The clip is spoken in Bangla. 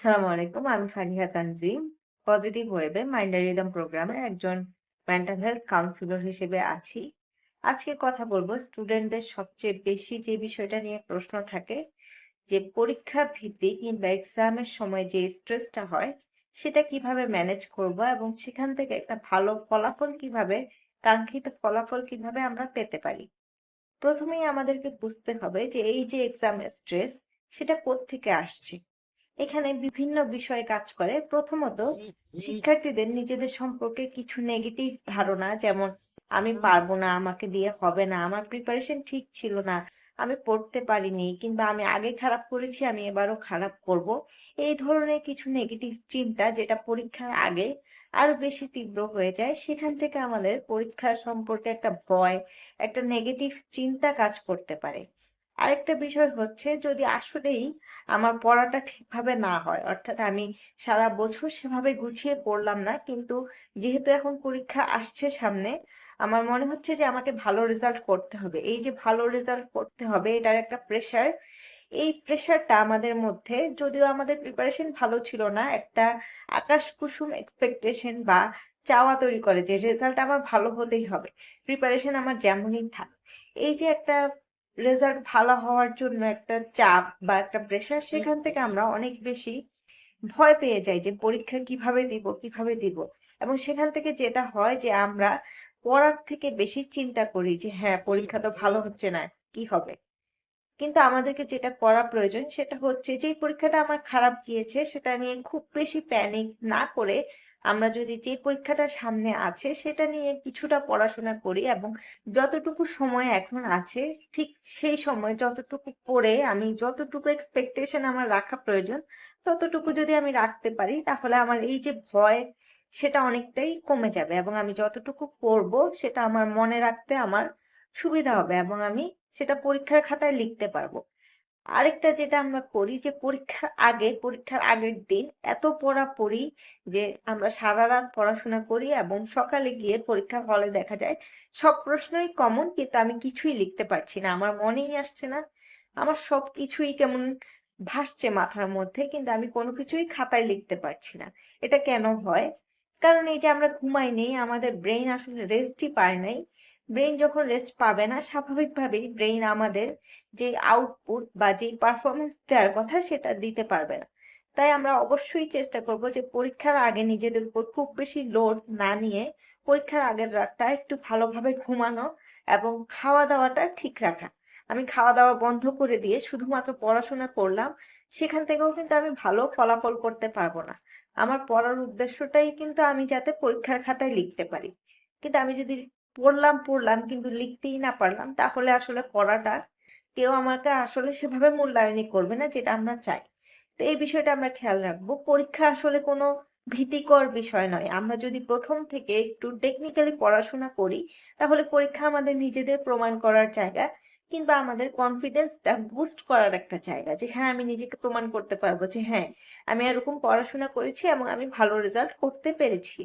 আসসালামু আলাইকুম। আমি ফারিহা তানজিম। পজিটিভ ওয়েবে মাইন্ডার রিদম প্রোগ্রামের একজন মেন্টাল হেলথ কাউন্সিলর হিসেবে আছি। আজকে কথা বলব স্টুডেন্টদের সবচেয়ে বেশি যে বিষয়টা নিয়ে প্রশ্ন থাকে, যে পরীক্ষা ভিত্তিক কিংবা এক্সামের সময় যে স্ট্রেসটা হয়, সেটা কীভাবে ম্যানেজ করব এবং সেখান থেকে একটা ভালো ফলাফল কীভাবে, কাঙ্ক্ষিত ফলাফল কীভাবে আমরা পেতে পারি। প্রথমেই আমাদেরকে বুঝতে হবে যে এই যে এক্সাম স্ট্রেস সেটা কোত্থেকে আসছে। এখানে বিভিন্ন বিষয়ে কাজ করে। প্রথমত, শিক্ষার্থীদের নিজেদের সম্পর্কে কিছু নেগেটিভ ধারণা, যেমন, আমি পারব না, আমাকে দিয়ে হবে না, আমার প্রিপারেশন ঠিক ছিল না, আমি পড়তে পারিনি, কিংবা আমি আগে খারাপ করেছি, আমি এবারও খারাপ করব। এই ধরনের কিছু নেগেটিভ চিন্তা, যেটা পরীক্ষার আগে আরও বেশি তীব্র হয়ে যায়, সেখান থেকে আমাদের পরীক্ষা সম্পর্কে একটা ভয়, একটা নেগেটিভ চিন্তা কাজ করতে পারে। আরেকটা বিষয় হচ্ছে যদি আসলেই আমার পড়াটা ঠিকভাবে না হয়, অর্থাৎ আমি সারা বছর সেভাবে গুছিয়ে পড়লাম না, কিন্তু যেহেতু এখন পরীক্ষা আসছে সামনে, আমার মনে হচ্ছে যে আমাকে ভালো রেজাল্ট করতে হবে। এই যে ভালো রেজাল্ট করতে হবে, এটার একটা প্রেশার এই প্রেশারটা আমাদের মধ্যে যদিও আমাদের প্রিপারেশন ভালো ছিল না, একটা আকাশ কুসুম এক্সপেকটেশন বা চাওয়া তৈরি করে যে রেজাল্ট আমার ভালো হতেই হবে। প্রিপারেশন আমার যেমনই থাক। এই যে একটা রেজাল্ট ভালো হওয়ার জন্য একটা চাপ বা একটা প্রেশার সেখান থেকে আমরা অনেক বেশি ভয় পেয়ে যাই যে পরীক্ষা কীভাবে দিব কীভাবে দিব। এবং সেখান থেকে যেটা হয় যে আমরা পড়ার থেকে বেশি চিন্তা করি যে হ্যাঁ পরীক্ষা তো ভালো হচ্ছে না কি হবে? কিন্তু আমাদেরকে যেটা করা প্রয়োজন সেটা হচ্ছে যে পরীক্ষাটা আমার খারাপ গিয়েছে সেটা নিয়ে খুব বেশি প্যানিক না করে আমরা যদি যে পরীক্ষাটা সামনে আছে সেটা নিয়ে কিছুটা পড়াশোনা করি এবং যতটুকু সময় এখন আছে, ঠিক সেই সময় যতটুকু পড়ে আমি যতটুকু এক্সপেকটেশন আমার রাখা প্রয়োজন, ততটুকু যদি আমি রাখতে পারি তাহলে আমার এই যে ভয় সেটা অনেকটাই কমে যাবে এবং আমি যতটুকু পড়ব সেটা আমার মনে রাখতে আমার সুবিধা হবে এবং আমি সেটা পরীক্ষার খাতায় লিখতে পারব। আরেকটা যেটা আমরা করি যে পরীক্ষার আগে, পরীক্ষার আগের দিন এত পড়া পড়ি যে আমরা সারা রাত পড়াশোনা করি এবং সকালে গিয়ে পরীক্ষার হলে দেখা যায় সব প্রশ্নই কমন কিন্তু আমি কিছুই লিখতে পারছি না। আমার মনেই আসছে না। আমার সব কিছুই কেমন ভাসছে মাথার মধ্যে কিন্তু আমি কোনো কিছুই খাতায় লিখতে পারছি না। এটা কেন হয়? কারণ এই যে আমরা ঘুমাই নেই, আমাদের ব্রেন আসলে রেস্টই পায় নাই। ব্রেন যখন রেস্ট পাবে না, স্বাভাবিকভাবেই ব্রেন আমাদের যে আউটপুট বা যে পারফরমেন্স দেওয়ার কথা সেটা দিতে পারবে না। তাই আমরা অবশ্যই চেষ্টা করব যে পরীক্ষার আগে নিজেদের উপর খুব বেশি লোড না নিয়ে পরীক্ষার আগের রাতটা একটু ভালোভাবে ঘুমানো এবং খাওয়া দাওয়াটা ঠিক রাখা। আমি খাওয়া দাওয়া বন্ধ করে দিয়ে শুধুমাত্র পড়াশোনা করলাম, সেখান থেকেও কিন্তু আমি ভালো ফলাফল করতে পারব না। আমার পড়ার উদ্দেশ্যটাই কিন্তু আমি যাতে পরীক্ষার খাতায় লিখতে পারি। কিন্তু আমি যদি পড়লাম পড়লাম, কিন্তু লিখতেই না পারলাম। তাহলে আসলে পড়াটা কেউ আমাকে আসলে সেভাবে মূল্যায়নই করবে না, যেটা আমরা চাই। তো এই বিষয়টা আমরা খেয়াল রাখব। পরীক্ষা আসলে কোনো ভীতিকর বিষয় নয়। আমরা যদি প্রথম থেকে একটু টেকনিক্যালি পড়াশোনা করি, তাহলে পরীক্ষা আমাদের নিজেদের প্রমাণ করার জায়গা কিংবা আমাদের কনফিডেন্সটা বুস্ট করার একটা জায়গা, যেখানে আমি নিজেকে প্রমাণ করতে পারব যে হ্যাঁ আমি এরকম পড়াশোনা করেছি এবং আমি ভালো রেজাল্ট করতে পেরেছি।